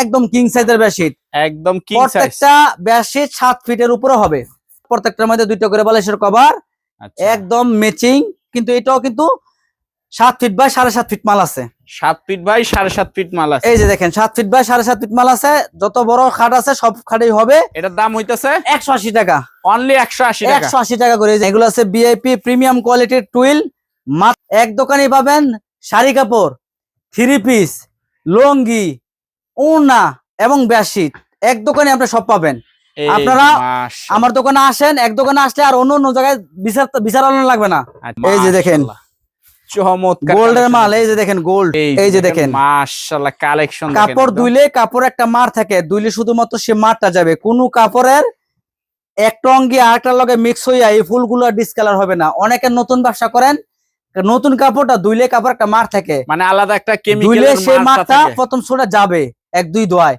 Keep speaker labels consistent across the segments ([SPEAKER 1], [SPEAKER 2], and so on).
[SPEAKER 1] একদম কিং সাইজের বেডশিট
[SPEAKER 2] একদম কিং সাইজ
[SPEAKER 1] প্রত্যেকটা বেডশিট সাত ফিটের উপরে হবে। প্রত্যেকটার মধ্যে দুইটা করে বালিশের কভার
[SPEAKER 2] আচ্ছা।
[SPEAKER 1] একদম ম্যাচিং কিন্তু এটাও কিন্তু সাত ফিট বাই সাড়ে সাত ফিট মাল আছে।
[SPEAKER 2] সাত ফিট বাই সাড়ে সাত ফিট মাল আছে।
[SPEAKER 1] এই যে দেখেন সাত ফিট বাই সাড়ে সাত ফিট মাল আছে। যত বড় খাট আছে সব খাটেই হবে।
[SPEAKER 2] এটার দাম হইতেছে?
[SPEAKER 1] একশো আশি টাকা।
[SPEAKER 2] অনলি একশো আশি টাকা।
[SPEAKER 1] একশো আশি টাকা করে। এগুলো আছে বিআইপি প্রিমিয়াম কোয়ালিটির টুইল মাত্র এক দোকানে পাবেন শাড়ি কাপড় থ্রি পিস লুঙ্গি ওড়না এবং বেডশিট এক দোকানে আপনি সব পাবেন। আপনারা- আমার দোকানে আসেন এক দোকানে আসলে আর অন্য অন্য জায়গায় বিচার বিচার লাগবে না।
[SPEAKER 2] আচ্ছা,
[SPEAKER 1] এই যে দেখেন।
[SPEAKER 2] চমৎকার
[SPEAKER 1] গোল্ডের মাল এই যে দেখেন গোল্ড এই যে দেখেন
[SPEAKER 2] মাশাআল্লাহ কালেকশন
[SPEAKER 1] কাপড় ধুইলে কাপড় একটা মার থাকে ধুইলে শুধুমাত্র সে মারটা যাবে। কোনো কাপড়ের একটা অঙ্গি আরেকটার লগে মিক্স হইয়া এই ফুলগুলো ডিসকালার হবে না। অনেকে নতুন ব্যবসা করেন নতুন কাপড়টা ধুইলে কাপড় একটা মার থাকে।
[SPEAKER 2] মানে আলাদা একটা
[SPEAKER 1] ধুইলে সেই মারটা প্রথম সোটা যাবে। এক দুই দোয়ায়।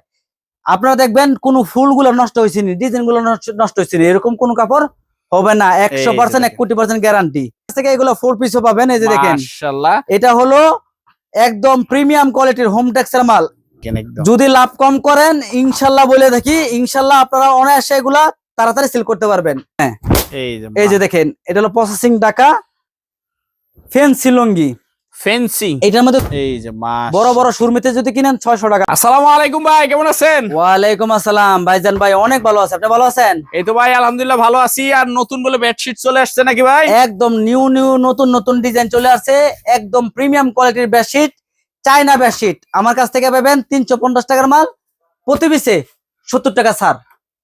[SPEAKER 1] আপনারা দেখবেন কোন ফুলগুলো নষ্ট হয়েছে নি ডিজাইনগুলো নষ্ট- নষ্ট হয়েছে নি এরকম কোন কাপড় হবে না একশো পার্সেন্ট এক কোটি পার্সেন্ট গ্যারান্টি থেকে এগুলো ফোর পিসও পাবেন এই যে দেখেন। এটা হলো একদম প্রিমিয়াম কোয়ালিটির হোম টেক্সের মাল। যদি লাভ কম করেন ইনশাল্লাহ বলে দেখি ইনশাল্লাহ আপনারা অনায়াসে এগুলা তাড়াতাড়ি সেল করতে পারবেন। হ্যাঁ
[SPEAKER 2] এই যে
[SPEAKER 1] এই যে দেখেন এটা হলো প্রসেসিং টাকা ফেন্সি লুঙ্গি।
[SPEAKER 2] ফেন্সি
[SPEAKER 1] এটার মধ্যে
[SPEAKER 2] এই যে মাশ।
[SPEAKER 1] বড় বড় সুরমিতে যদি কিনেন ছয়শো টাকা।
[SPEAKER 2] আসসালামু আলাইকুম ভাই কেমন আছেন?
[SPEAKER 1] ওয়ালাইকুম আসসালাম। ভাইজান ভাই অনেক ভালো আপনি ভালো আছেন?
[SPEAKER 2] এই তো ভাই আলহামদুলিল্লাহ ভালো আছি। আর নতুন বলে বেডশিট চলে আসছে নাকি ভাই?
[SPEAKER 1] একদম নিউ নিউ নতুন নতুন ডিজাইন চলে আসছে। একদম প্রিমিয়াম কোয়ালিটির বেডশিট চাইনা বেডশিট আমার কাছ থেকে পাবেন তিনশো পঞ্চাশ টাকার মাল প্রতি পিসে সত্তর টাকা ছাড়।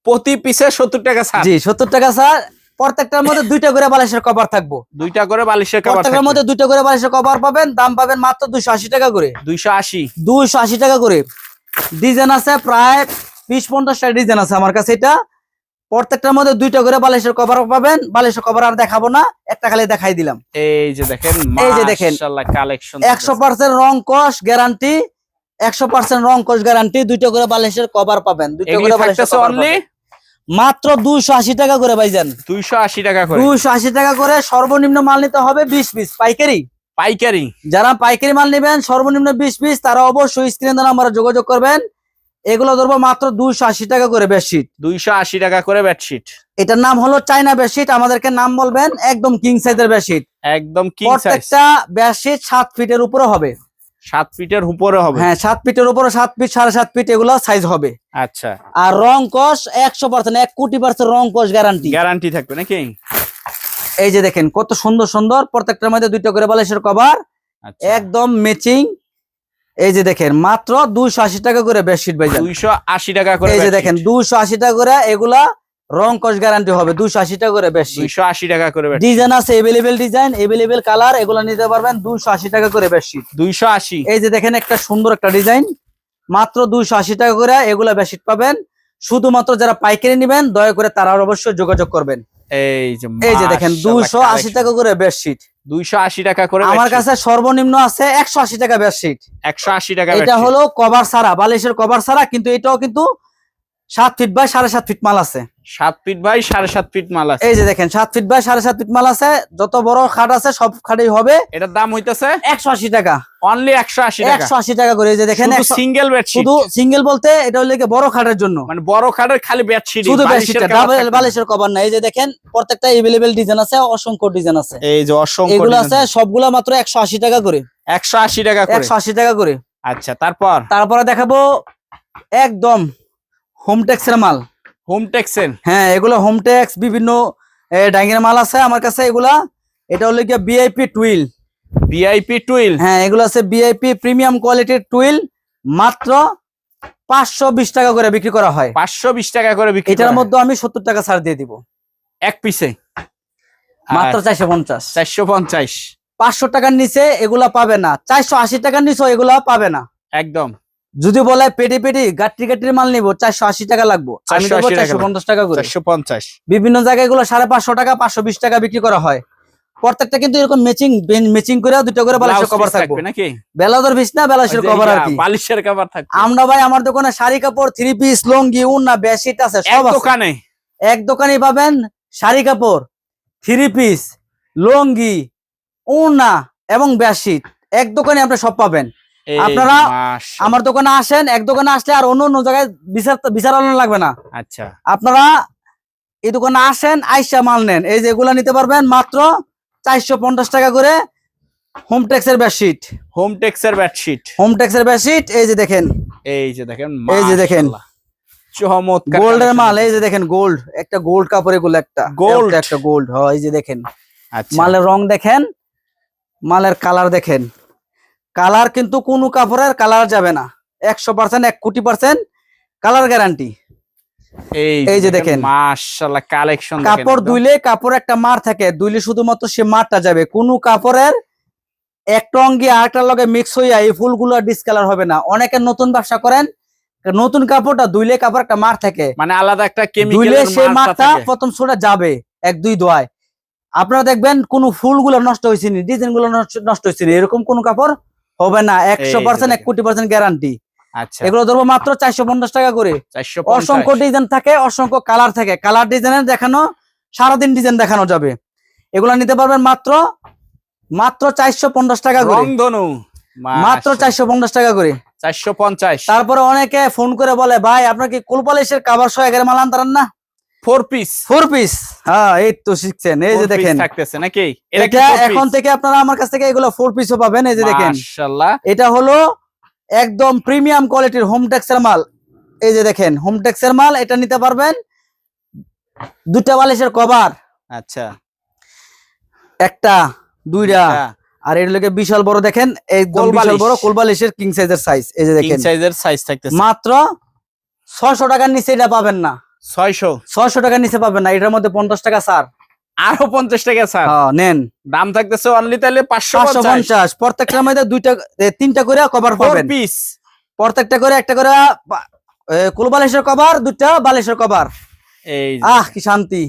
[SPEAKER 2] প্রতি পিসে সত্তর টাকা ছাড়।
[SPEAKER 1] জি সত্তর টাকা ছাড়। প্রত্যেকটার মধ্যে দুইটা করে বালিশের কভার থাকব।
[SPEAKER 2] দুইটা করে বালিশের কভার
[SPEAKER 1] প্রত্যেকটার মধ্যে দুইটা করে বালিশের কভার পাবেন দাম পাবেন মাত্র দুইশো আশি টাকা করে।
[SPEAKER 2] দুইশো আশি।
[SPEAKER 1] দুইশো আশি টাকা করে। ডিজাইন আছে প্রায় বিশ পঞ্চাশটা ডিজাইন আছে আমার কাছে এটা। প্রত্যেকটার মধ্যে দুইটা করে বালিশের কভার পাবেন বালিশের কভার আর দেখাবো না একটা খালি দেখাই দিলাম।
[SPEAKER 2] এই যে দেখেন
[SPEAKER 1] এই যে দেখেন।
[SPEAKER 2] কালেকশন
[SPEAKER 1] একশো পার্সেন্ট রং কস গ্যারান্টি একশো পার্সেন্ট রং কস গ্যারান্টি দুইটা করে বালিশের কভার পাবেন দুইটা করে বালিশের পাবেন। মাত্র দুইশো আশি টাকা করে ভাইজান।
[SPEAKER 2] দুইশো আশি টাকা করে।
[SPEAKER 1] দুইশো আশি টাকা করে সর্বনিম্ন মাল নিতে হবে বিশ পিস পাইকারি।
[SPEAKER 2] পাইকারি।
[SPEAKER 1] যারা পাইকারি মাল নেবেন সর্বনিম্ন বিশ পিস তারা অবশ্যই স্ক্রিনে নাম্বারে যোগাযোগ করবেন। এগুলো ধরবো মাত্র দুইশো আশি টাকা করে বেডশিট।
[SPEAKER 2] দুইশো আশি টাকা করে বেডশিট।
[SPEAKER 1] এটার নাম হলো চাইনা বেডশিট আমাদেরকে নাম বলবেন একদম কিং সাইজের বেডশিট।
[SPEAKER 2] একদম কিং সাইজ
[SPEAKER 1] প্রত্যেকটা বেডশিট সাত ফিটের উপরে হবে।
[SPEAKER 2] সাত ফিটের উপরে হবে?
[SPEAKER 1] হ্যাঁ সাত ফিটের উপরে সাত ফিট সাড়ে সাত ফিট এগুলো সাইজ হবে।
[SPEAKER 2] আচ্ছা।
[SPEAKER 1] আর রং কস একশো পার্সেন্ট এক কোটি পার্সেন্ট রং কস গ্যারান্টি
[SPEAKER 2] গ্যারান্টি থাকবে নাকি?
[SPEAKER 1] এই যে দেখেন কত সুন্দর সুন্দর প্রত্যেকটার মধ্যে দুইটা করে বালিশের কভার
[SPEAKER 2] আচ্ছা।
[SPEAKER 1] একদম ম্যাচিং এই যে দেখেন মাত্র দুইশো আশি টাকা করে বেডশিট ভাইজান।
[SPEAKER 2] দুইশো আশি টাকা করে
[SPEAKER 1] এই যে দেখেন দুইশো আশি টাকা করে এগুলা রং কস গ্যারান্টি হবে দুইশো আশি টাকা করে বেডশিট
[SPEAKER 2] দুইশো আশি টাকা করে
[SPEAKER 1] ডিজাইন আছে এভেলেবেল ডিজাইন এভেলেবেল কালার এগুলো নিতে পারবেন দুইশো আশি টাকা করে বেডশিট
[SPEAKER 2] দুইশো আশি।
[SPEAKER 1] এই যে দেখেন একটা সুন্দর একটা ডিজাইন মাত্র দুইশো আশি টাকা করে এগুলা বেডশিট পাবেন। শুধুমাত্র যারা পাইকারি নেবেন দয়া করে তারা অবশ্যই যোগাযোগ করবেন।
[SPEAKER 2] এই যে
[SPEAKER 1] এই যে দেখেন দুইশো আশি টাকা করে বেডশিট
[SPEAKER 2] দুইশো আশি টাকা করে
[SPEAKER 1] আমার কাছে সর্বনিম্ন আছে একশো আশি টাকা বেডশিট
[SPEAKER 2] একশো আশি টাকা
[SPEAKER 1] এটা হলো কভার ছাড়া বালিশের কভার ছাড়া কিন্তু এটাও কিন্তু সাত ফিট বাই সাড়ে সাত ফিট মাল আছে।
[SPEAKER 2] সাত ফিট বাই সাড়ে সাত ফিট মাল আছে।
[SPEAKER 1] এই যে দেখেন সাত ফিট বাই সাড়ে সাত ফিট মাল আছে। যত বড় খাট আছে সব খাটেই হবে।
[SPEAKER 2] এটার দাম হইতেছে?
[SPEAKER 1] একশো আশি টাকা।
[SPEAKER 2] অনলি একশো আশি
[SPEAKER 1] একশো আশি টাকা করে। এই যে দেখেন
[SPEAKER 2] সিঙ্গেল বেডশিট
[SPEAKER 1] শুধু সিঙ্গেল বলতে এটা হলো বড় খাটের জন্য।
[SPEAKER 2] মানে বড় খাটের খালি বেডশিট
[SPEAKER 1] শুধু বেডশিটটা ডাবল বালিশের কভার না এই যে দেখেন প্রত্যেকটা এভেলেবেল ডিজাইন আছে অসংখ্য ডিজাইন আছে।
[SPEAKER 2] এই যে অসংখ্য
[SPEAKER 1] এগুলো আছে সবগুলা মাত্র একশো আশি টাকা করে।
[SPEAKER 2] একশো আশি টাকা
[SPEAKER 1] একশো আশি টাকা করে।
[SPEAKER 2] আচ্ছা তারপর?
[SPEAKER 1] তারপরে দেখাবো একদম হোম টেক্সের মাল।
[SPEAKER 2] হোম টেক্সেন
[SPEAKER 1] হ্যাঁ এগুলো হোম ট্যাক্স বিভিন্ন ডাইংয়ের মাল আছে আমার কাছে এগুলা। এটা হলো গিয়ে বিআইপি টুইল
[SPEAKER 2] ভিআইপি টুইল
[SPEAKER 1] হ্যাঁ এগুলো আছে বিআইপি প্রিমিয়াম কোয়ালিটির টুইল মাত্র পাঁচশো বিশ টাকা করে বিক্রি করা হয়।
[SPEAKER 2] পাঁচশো বিশ টাকা করে বিক্রি
[SPEAKER 1] এটার মধ্যে আমি সত্তর টাকা ছাড় দিয়ে দিব।
[SPEAKER 2] এক পিসে
[SPEAKER 1] মাত্র চারশো পঞ্চাশ।
[SPEAKER 2] চারশো পঞ্চাশ।
[SPEAKER 1] পাঁচশো টাকার নিচে এগুলা পাবে না। চারশো আশি টাকার নিচে এগুলা পাবে না।
[SPEAKER 2] একদম।
[SPEAKER 1] যদি বলে পেটি পেটি গাট্টি গাট্টির মাল নিবো চারশো আশি টাকা লাগবো। আমি দেবো চারশো পঞ্চাশ টাকা করে।
[SPEAKER 2] চারশো পঞ্চাশ।
[SPEAKER 1] বিভিন্ন জায়গায় এগুলো সাড়ে পাঁচশো টাকা পাঁচশো বিশ টাকা বিক্রি করা হয়। প্রত্যেকটা কিন্তু এরকম ম্যাচিং ম্যাচিং করে দুটো করে বালিশের কভার থাকবে।
[SPEAKER 2] নাকি?
[SPEAKER 1] বেলাদর বিশ না বেলাশের কভার আর কি।
[SPEAKER 2] বালিশের কভার থাকবে।
[SPEAKER 1] আমরা ভাই আমার দোকানে শাড়ি কাপড় থ্রি পিস লুঙ্গি উন্না বেডশিট আছে সব
[SPEAKER 2] দোকানে?
[SPEAKER 1] এক দোকানে পাবেন শাড়ি কাপড় থ্রি পিস লুঙ্গি উন্না এবং বেডশিট এক দোকানে আপনি সব পাবেন। আপনারা আমার দোকানে আসেন এক দোকানে আসলে আর অন্য অন্য জায়গায় বিচার বিচারানো লাগবে না।
[SPEAKER 2] আচ্ছা।
[SPEAKER 1] আপনারা এই দোকানে আসেন আইসা মাল নেন। এই যে এগুলা নিতে পারবেন মাত্র চারশো পঞ্চাশ টাকা করে হোম টেক্সের বেডশিট
[SPEAKER 2] হোম টেক্সের বেডশিট
[SPEAKER 1] হোম টেক্সের বেডশিট এই যে দেখেন।
[SPEAKER 2] এই যে দেখেন
[SPEAKER 1] এই যে দেখেন।
[SPEAKER 2] চমৎকার
[SPEAKER 1] গোল্ডের মাল এই যে দেখেন গোল্ড একটা গোল্ড কাপড় এগুলো একটা।
[SPEAKER 2] গোল্ড
[SPEAKER 1] একটা- একটা গোল্ড হয় এই যে দেখেন।
[SPEAKER 2] আচ্ছা।
[SPEAKER 1] মালের রং দেখেন মালের কালার দেখেন। কালার কিন্তু কোনো কাপড়ের কালার যাবে না। একশো পার্সেন্ট এক কোটি পার্সেন্ট কালার গ্যারান্টি এই যে দেখেন।
[SPEAKER 2] মাশাআল্লাহ কালেকশন
[SPEAKER 1] কাপড় ধুইলে কাপড় একটা মার থাকে ধুইলে শুধুমাত্র সে মারটা যাবে। কোনো কাপড়ের একটা অঙ্গি আরেকটার লগে মিক্স হইয়া এই ফুলগুলো ডিসকালার হবে না। অনেকে নতুন ব্যবসা করেন নতুন কাপড়টা ধুইলে কাপড় একটা মার থাকে।
[SPEAKER 2] মানে আলাদা একটা
[SPEAKER 1] ধুইলে
[SPEAKER 2] কেমিক্যালের
[SPEAKER 1] সেই মারটা প্রথম সোটা যাবে এক দুই দোয়ায়। আপনারা দেখবেন কোন ফুলগুলো নষ্ট হয়েছে নি ডিজাইনগুলো নষ্ট- নষ্ট হয়েছে এরকম কোন কাপড় হবে না একশো পার্সেন্ট এক কোটি পার্সেন্ট গ্যারান্টি
[SPEAKER 2] আচ্ছা।
[SPEAKER 1] এগুলো ধরবো মাত্র চারশো পঞ্চাশ টাকা করে। অসংখ্য ডিজাইন থাকে অসংখ্য কালার থাকে। কালার ডিজাইনের দেখানো সারাদিন ডিজাইন দেখানো যাবে। এগুলো নিতে পারবেন মাত্র মাত্র চারশো পঞ্চাশ টাকা করে। মাত্র চারশো পঞ্চাশ টাকা করে।
[SPEAKER 2] চারশো পঞ্চাশ।
[SPEAKER 1] তারপরে অনেকে ফোন করে বলে ভাই আপনার কি কোলপালিশের কাবার সহ এগারো মাল আনতারেন না?
[SPEAKER 2] ফোর পিস
[SPEAKER 1] ফোর পিস হ্যাঁ এই তো শিখছেন এই যে দেখেন।
[SPEAKER 2] থাকতেছে নাকি?
[SPEAKER 1] এটা এখন থেকে আপনারা আমার কাছ থেকে এগুলো ফোর পিসও পাবেন এই যে দেখেন।
[SPEAKER 2] মাশাআল্লাহ।
[SPEAKER 1] এটা হলো একদম প্রিমিয়াম কোয়ালিটির হোম মাল। এই যে দেখেন হোম মাল এটা নিতে পারবেন দুটা বালিশের কভার
[SPEAKER 2] আচ্ছা।
[SPEAKER 1] একটা দুইটা আর এর বিশাল বড় দেখেন একদম বিশাল বড় কোল বালিশের কিং সাইজের সাইজ এই যে
[SPEAKER 2] কিং
[SPEAKER 1] দেখেন।
[SPEAKER 2] সাইজের সাইজ থাকতেছে।
[SPEAKER 1] মাত্র ছয়শো টাকার নিচে এটা পাবেন না।
[SPEAKER 2] 600
[SPEAKER 1] ছয়শো টাকার নিচে পাবেন না এটার মধ্যে পঞ্চাশ টাকা
[SPEAKER 2] আরও 50 টাকা স্যার
[SPEAKER 1] হ্যাঁ, নেন।
[SPEAKER 2] দাম থাকতেছে অনলি তাহলে
[SPEAKER 1] পাঁচশো পঞ্চাশ। প্রত্যেকটার মধ্যে দুইটা তিনটা করে কভার
[SPEAKER 2] ফোর
[SPEAKER 1] পাবেন।
[SPEAKER 2] পিস
[SPEAKER 1] প্রত্যেকটা করে একটা করে কোল বালিশের কভার দুইটা বালিশের কভার
[SPEAKER 2] এই
[SPEAKER 1] আহ কি শান্তি।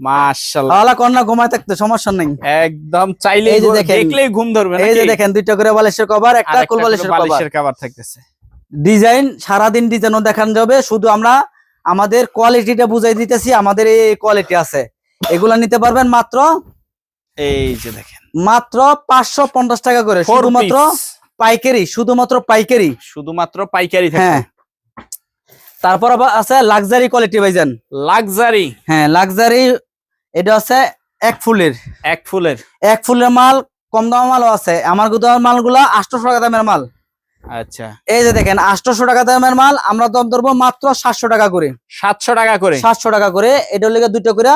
[SPEAKER 2] মাশাআল্লাহ
[SPEAKER 1] আলা কন্যা ঘুমায় থাকতে সমস্যা নেই।
[SPEAKER 2] একদম চাইলে। দেখলেই ঘুম ধরবে
[SPEAKER 1] এই যে দেখেন দুইটা করে বালিশের কভার একটা কোল বালিশের কভার
[SPEAKER 2] থাকতেছে।
[SPEAKER 1] ডিজাইন সারাদিন ডিজাইনও দেখানো যাবে। শুধু আমরা আমাদের কোয়ালিটিটা বুঝাই দিতেছি আমাদের এই কোয়ালিটি আছে। এগুলা নিতে পারবেন মাত্র
[SPEAKER 2] এই যে দেখেন।
[SPEAKER 1] মাত্র পাঁচশো পঞ্চাশ টাকা করে শুধুমাত্র। পাইকারি শুধুমাত্র পাইকারি।
[SPEAKER 2] শুধুমাত্র পাইকারি
[SPEAKER 1] হ্যাঁ। তারপর আবার আছে লাক্সারি কোয়ালিটি ভাইজান।
[SPEAKER 2] লাক্সারি
[SPEAKER 1] হ্যাঁ লাক্সারি এটা আছে এক ফুলের।
[SPEAKER 2] এক ফুলের।
[SPEAKER 1] এক ফুলের মাল কম দামের মালও আছে। আমার গুদামের মালগুলা আটশোশো টাকা দামের মাল।
[SPEAKER 2] আচ্ছা।
[SPEAKER 1] এই যে দেখেন টাকা দামের মাল আমরা দাম ধরবো মাত্র সাতশো টাকা করে।
[SPEAKER 2] 700 টাকা করে?
[SPEAKER 1] সাতশো টাকা করে এটা লেগে দুটো করে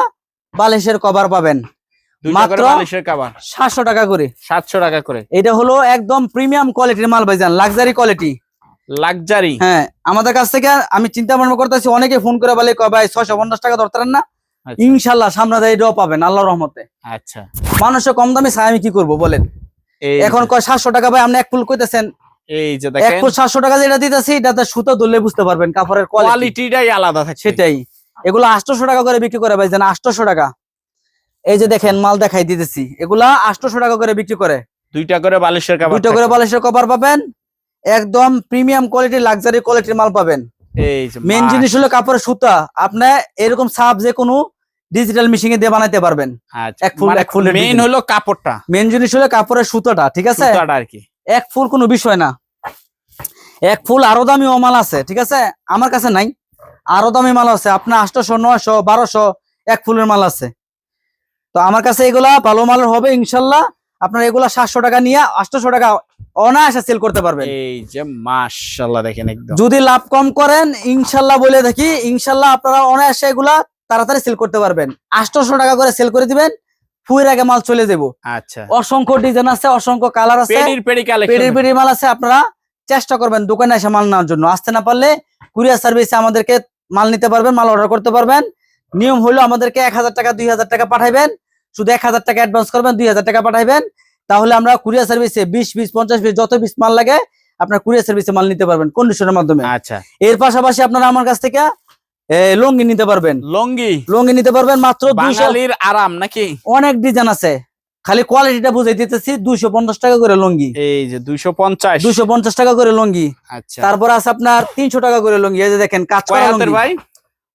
[SPEAKER 1] বালিশের কভার পাবেন। মাত্র- সাতশো টাকা করে।
[SPEAKER 2] 700 টাকা করে?
[SPEAKER 1] এটা হলো একদম প্রিমিয়াম কোয়ালিটির মাল ভাইজান লাক্সারি কোয়ালিটি
[SPEAKER 2] লাক্সারি
[SPEAKER 1] হ্যাঁ আমাদের কাছ থেকে আমি চিন্তা ভাবনা করতেছি অনেকে ফোন করে বলে ভাই ছয়শো পঞ্চাশ টাকা ধরতেন না?
[SPEAKER 2] আচ্ছা।
[SPEAKER 1] ইনশাল্লাহ সামনে এটাও পাবেন আল্লাহ রহমতে।
[SPEAKER 2] আচ্ছা।
[SPEAKER 1] মানুষের কম দামে চাই আমি কি করব বলেন? এখন কয় সাতশো টাকা ভাই আপনি এক ফুল কইতেছেন
[SPEAKER 2] এই যে দেখেন।
[SPEAKER 1] ফুল সাতশো টাকা যেটা দিতেছি এটাতে সুতো ধরলে বুঝতে পারবেন কাপড়ের কোয়ালিটি
[SPEAKER 2] কোয়ালিটিটাই আলাদা থাকে
[SPEAKER 1] সেটাই। এগুলো আটশোশো টাকা করে বিক্রি করে ভাই জান আটশোশো টাকা। এই যে দেখেন মাল দেখাই দিতেছি। এগুলা আটশোশো টাকা করে বিক্রি করে।
[SPEAKER 2] দুইটা করে বালিশের কভার
[SPEAKER 1] দুটো করে বালিশের কভার পাবেন একদম প্রিমিয়াম কোয়ালিটি লাক্সারি কোয়ালিটির মাল পাবেন।
[SPEAKER 2] এই যে
[SPEAKER 1] মেন জিনিস হলো কাপড়ের সুতা। আপনি এরকম সাপ যে কোনো ডিজিটাল মেশিং এ দিয়ে বানাইতে পারবেন।
[SPEAKER 2] আচ্ছা
[SPEAKER 1] এক ফুল- এক ফুলের
[SPEAKER 2] মেইন হলো কাপড়টা।
[SPEAKER 1] মেন জিনিস হলো কাপড়ের সুতাটা ঠিক আছে?
[SPEAKER 2] সুতাটা আর কি।
[SPEAKER 1] এক ফুল কোনো বিষয় না। এক ফুল আরও দামি ও মাল আছে ঠিক আছে? আমার কাছে নাই। আরও দামি মাল আছে আপনার আটশোশো নয়শো বারোশো এক ফুলের মাল আছে। তো আমার কাছে এগুলা ভালো মাল হবে ইনশাল্লাহ। আপনার এগুলা সাতশো টাকা নিয়ে আটশোশো টাকা অনায়াসে সেল করতে পারবেন।
[SPEAKER 2] এই যে মাশাআল্লাহ দেখেন একদম।
[SPEAKER 1] যদি লাভ কম করেন ইনশাল্লাহ বলে দেখি ইনশাল্লাহ আপনারা অনায়াসে এগুলা তাড়াতাড়ি সেল করতে পারবেন। আটশোশো টাকা করে সেল করে দিবেন ফুয়ের আগে মাল চলে দেবো
[SPEAKER 2] আচ্ছা।
[SPEAKER 1] অসংখ্য ডিজাইন আছে অসংখ্য কালার আছে।
[SPEAKER 2] পেডি
[SPEAKER 1] মাল আপনারা চেষ্টা করবেন দোকানে এসে মাল নেওয়ার জন্য। আসতে না পারলে কুরিয়ার সার্ভিসে আমাদেরকে মাল নিতে পারবেন মাল অর্ডার করতে পারবেন। নিয়ম হলো আমাদেরকে এক হাজার টাকা দুই হাজার টাকা পাঠাইবেন। শুধু এক হাজার টাকা অ্যাডভান্স করবেন দুই হাজার টাকা পাঠাইবেন। তাহলে আমরা কুরিয়ার সার্ভিসে বিশ বিশ পঞ্চাশ বিশ যত বিশ মাল লাগে আপনার কুরিয়ার সার্ভিসে মাল নিতে পারবেন কন্ডিশনের মাধ্যমে।
[SPEAKER 2] আচ্ছা।
[SPEAKER 1] এর পাশাপাশি আপনারা আমার কাছ থেকে লুঙ্গি নিতে পারবেন।
[SPEAKER 2] লঙ্গি?
[SPEAKER 1] লুঙ্গি নিতে পারবেন মাত্র দুইশো
[SPEAKER 2] বাঙালির আরাম নাকি?
[SPEAKER 1] অনেক ডিজাইন আছে। খালি কোয়ালিটিটা বুঝাই দিতেছি দুইশো পঞ্চাশ টাকা করে লুঙ্গি।
[SPEAKER 2] এই যে 250
[SPEAKER 1] দুইশো পঞ্চাশ টাকা করে লুঙ্গি।
[SPEAKER 2] আচ্ছা।
[SPEAKER 1] তারপর আছে আপনার তিনশো টাকা করে লুঙ্গি এই যে দেখেন কাজ
[SPEAKER 2] হাতের ভাই?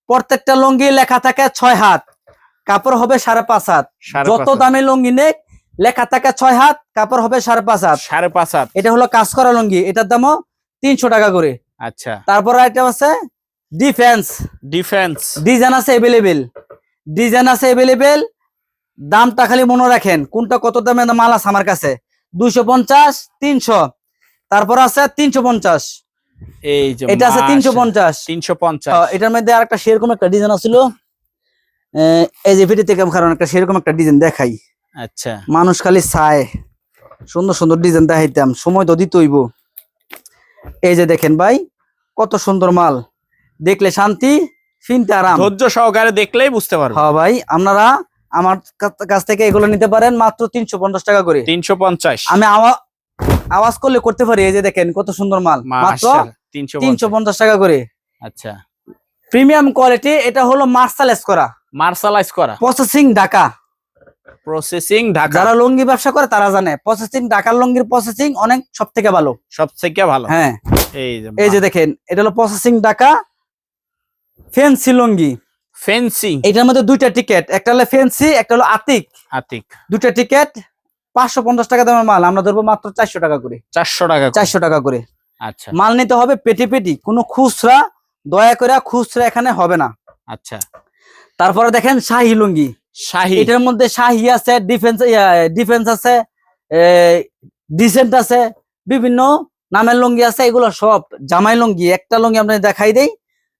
[SPEAKER 1] প্রত্যেকটা লুঙ্গি লেখা থাকে ছয় হাত। কাপড় হবে সাড়ে পাঁচ হাত। যত দামে লুঙ্গি নেই লেখা থাকে ছয় হাত কাপড় হবে সাড়ে পাঁচ হাত।
[SPEAKER 2] সাড়ে পাঁচ হাত।
[SPEAKER 1] এটা হলো কাজ করা লুঙ্গি এটার দামও তিনশো টাকা করে।
[SPEAKER 2] আচ্ছা।
[SPEAKER 1] তারপর আইটেম আছে ডিফেন্স
[SPEAKER 2] ডিফেন্স
[SPEAKER 1] ডিজাইন আছে এভেলেবেল ডিজাইন আছে এভেলেবেল দামটা খালি মনে রাখেন কোনটা কত দামে মাল আছে আমার কাছে? দুইশো পঞ্চাশ তিনশো। তারপর আছে তিনশো পঞ্চাশ।
[SPEAKER 2] এই যে
[SPEAKER 1] এটা আছে তিনশো পঞ্চাশ।
[SPEAKER 2] তিনশো পঞ্চাশ।
[SPEAKER 1] এটার মধ্যে আর একটা সেরকম একটা ডিজাইন আছিল। এই যে ভিডিও থেকে কারণ একটা সেরকম একটা ডিজাইন দেখাই।
[SPEAKER 2] আচ্ছা।
[SPEAKER 1] মানুষ খালি চায়। সুন্দর সুন্দর ডিজাইন দেখাইতাম। সময় তো দিতইব। এই যে দেখেন ভাই কত সুন্দর মাল। দেখলে শান্তি ফিনতে আরাম।
[SPEAKER 2] ধৈর্য সহকারে দেখলেই বুঝতে পারব।
[SPEAKER 1] হ্যাঁ ভাই আপনারা আমার কাছ থেকে এগুলো নিতে পারেন মাত্র তিনশো পঞ্চাশ টাকা করে।
[SPEAKER 2] তিনশো পঞ্চাশ।
[SPEAKER 1] আমি আওয়া- আওয়াজ করলে করতে পারি এই যে দেখেন কত সুন্দর মাল। মাত্র
[SPEAKER 2] তিনশো
[SPEAKER 1] পঞ্চাশ। টাকা করে।
[SPEAKER 2] আচ্ছা।
[SPEAKER 1] প্রিমিয়াম কোয়ালিটি এটা হলো মার্সালেস করা।
[SPEAKER 2] মার্শালাইজ করা।
[SPEAKER 1] প্রসেসিং ঢাকা।
[SPEAKER 2] প্রসেসিং ঢাকা।
[SPEAKER 1] যারা লুঙ্গি ব্যবসা করে তারা জানে প্রসেসিং ঢাকার লুঙ্গির প্রসেসিং অনেক সব থেকে ভালো।
[SPEAKER 2] সব থেকে ভালো।
[SPEAKER 1] হ্যাঁ।
[SPEAKER 2] এই যে
[SPEAKER 1] এই যে দেখেন এটা হলো processing Dhaka. Fancy lungi.
[SPEAKER 2] Fancy.
[SPEAKER 1] এটার মধ্যে দুইটা টিকেট একটা হলো ফেন্সি একটা হলো আতিক।
[SPEAKER 2] আতিক।
[SPEAKER 1] দুইটা টিকেট পাঁচশো পঞ্চাশ টাকা দামের মাল আমরা ধরবো মাত্র চারশো টাকা করে।
[SPEAKER 2] চারশো টাকা।
[SPEAKER 1] চারশো টাকা করে।
[SPEAKER 2] আচ্ছা।
[SPEAKER 1] মাল নিতে হবে পেটি পেটি কোনো খুচরা দয়া করে খুচরা এখানে হবে না।
[SPEAKER 2] আচ্ছা।
[SPEAKER 1] তারপরে দেখেন শাহি লুঙ্গি।
[SPEAKER 2] শাহি।
[SPEAKER 1] এটার মধ্যে শাহি আছে ডিফেন্স ডিফেন্স আছে ডিসেন্ট আছে বিভিন্ন নামের লুঙ্গি আছে এগুলো সব জামাই লুঙ্গি। একটা লুঙ্গি আপনাদের দেখাই দেই।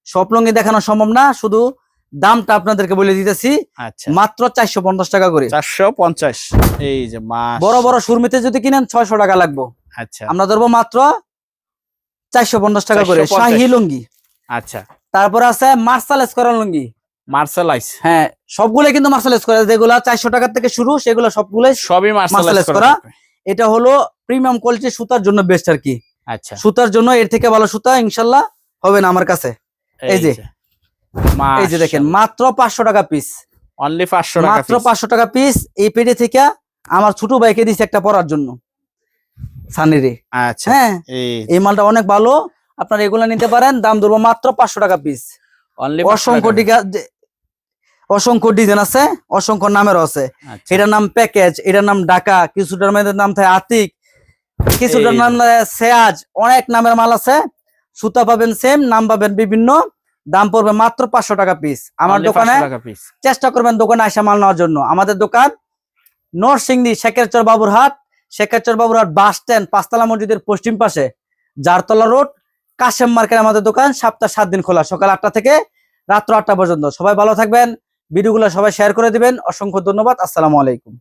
[SPEAKER 1] সব লুঙ্গি দেখানো সম্ভব না শুধু দামটা আপনাদেরকে বলে দিতেছি।
[SPEAKER 2] আচ্ছা।
[SPEAKER 1] মাত্র চারশো পঞ্চাশ টাকা করে।
[SPEAKER 2] চারশো পঞ্চাশ। এই যে
[SPEAKER 1] বড় বড় সুরমিতে যদি কিনেন ছয়শো টাকা লাগবো।
[SPEAKER 2] আচ্ছা।
[SPEAKER 1] আমরা ধরবো মাত্র চারশো পঞ্চাশ টাকা করে। শাহি লুঙ্গি।
[SPEAKER 2] আচ্ছা।
[SPEAKER 1] তারপর আছে মার্শালেস করা লুঙ্গি।
[SPEAKER 2] মার্শালাইজ।
[SPEAKER 1] হ্যাঁ সবগুলো কিন্তু মার্শালেস করা যেগুলো চারশো টাকার থেকে শুরু সেগুলো সবগুলো
[SPEAKER 2] সবই মার্শালাইজ
[SPEAKER 1] মার্শালাইজ
[SPEAKER 2] করা
[SPEAKER 1] করা। এটা হলো প্রিমিয়াম কোয়ালিটির সুতার জন্য বেস্ট আর কি।
[SPEAKER 2] আচ্ছা।
[SPEAKER 1] সুতার জন্য এর থেকে ভালো সুতা ইনশাল্লাহ হবে না আমার কাছে। এই যে। এই যে দেখেন মাত্র পাঁচশো টাকা পিস
[SPEAKER 2] অনলি পাঁচশো
[SPEAKER 1] মাত্র পাঁচশো টাকা পিস এই পেটে থেকে আমার ছোট ভাইকে দিছে একটা পরার জন্য। সানিরে।
[SPEAKER 2] আচ্ছা
[SPEAKER 1] হ্যাঁ
[SPEAKER 2] এই
[SPEAKER 1] মালটা অনেক ভালো। আপনারা এগুলা নিতে পারেন দাম ধরবো মাত্র পাঁচশো টাকা পিস অসংখ্য ডি- অসংখ্য ডিজাইন আছে অসংখ্য নামেরও আছে।
[SPEAKER 2] আচ্ছা।
[SPEAKER 1] এটার নাম প্যাকেজ এটার নাম ঢাকা কিছুটার নাম থাকে আতিক কিছুটার নাম সেয়াজ অনেক নামের মাল আছে। সুতা পাবেন সেম নাম পাবেন বিভিন্ন দাম পড়বে মাত্র পাঁচশো টাকা পিস আমার দোকানে চেষ্টা করবেন দোকানে আসা মাল নেওয়ার জন্য। আমাদের দোকান নরসিংদী শেখেরচর বাবুরহাট। শেখেরচর বাবুরহাট বাস স্ট্যান্ড পাঁচতলা মসজিদের পশ্চিম পাশে জারতলা রোড কাশেম মার্কেট আমাদের দোকান সপ্তাহ সাত দিন খোলা সকাল আটটা থেকে রাত্র আটটা পর্যন্ত। সবাই ভালো থাকবেন। ভিডিওগুলো সবাই শেয়ার করে দিবেন। অসংখ্য ধন্যবাদ। আসসালামু আলাইকুম।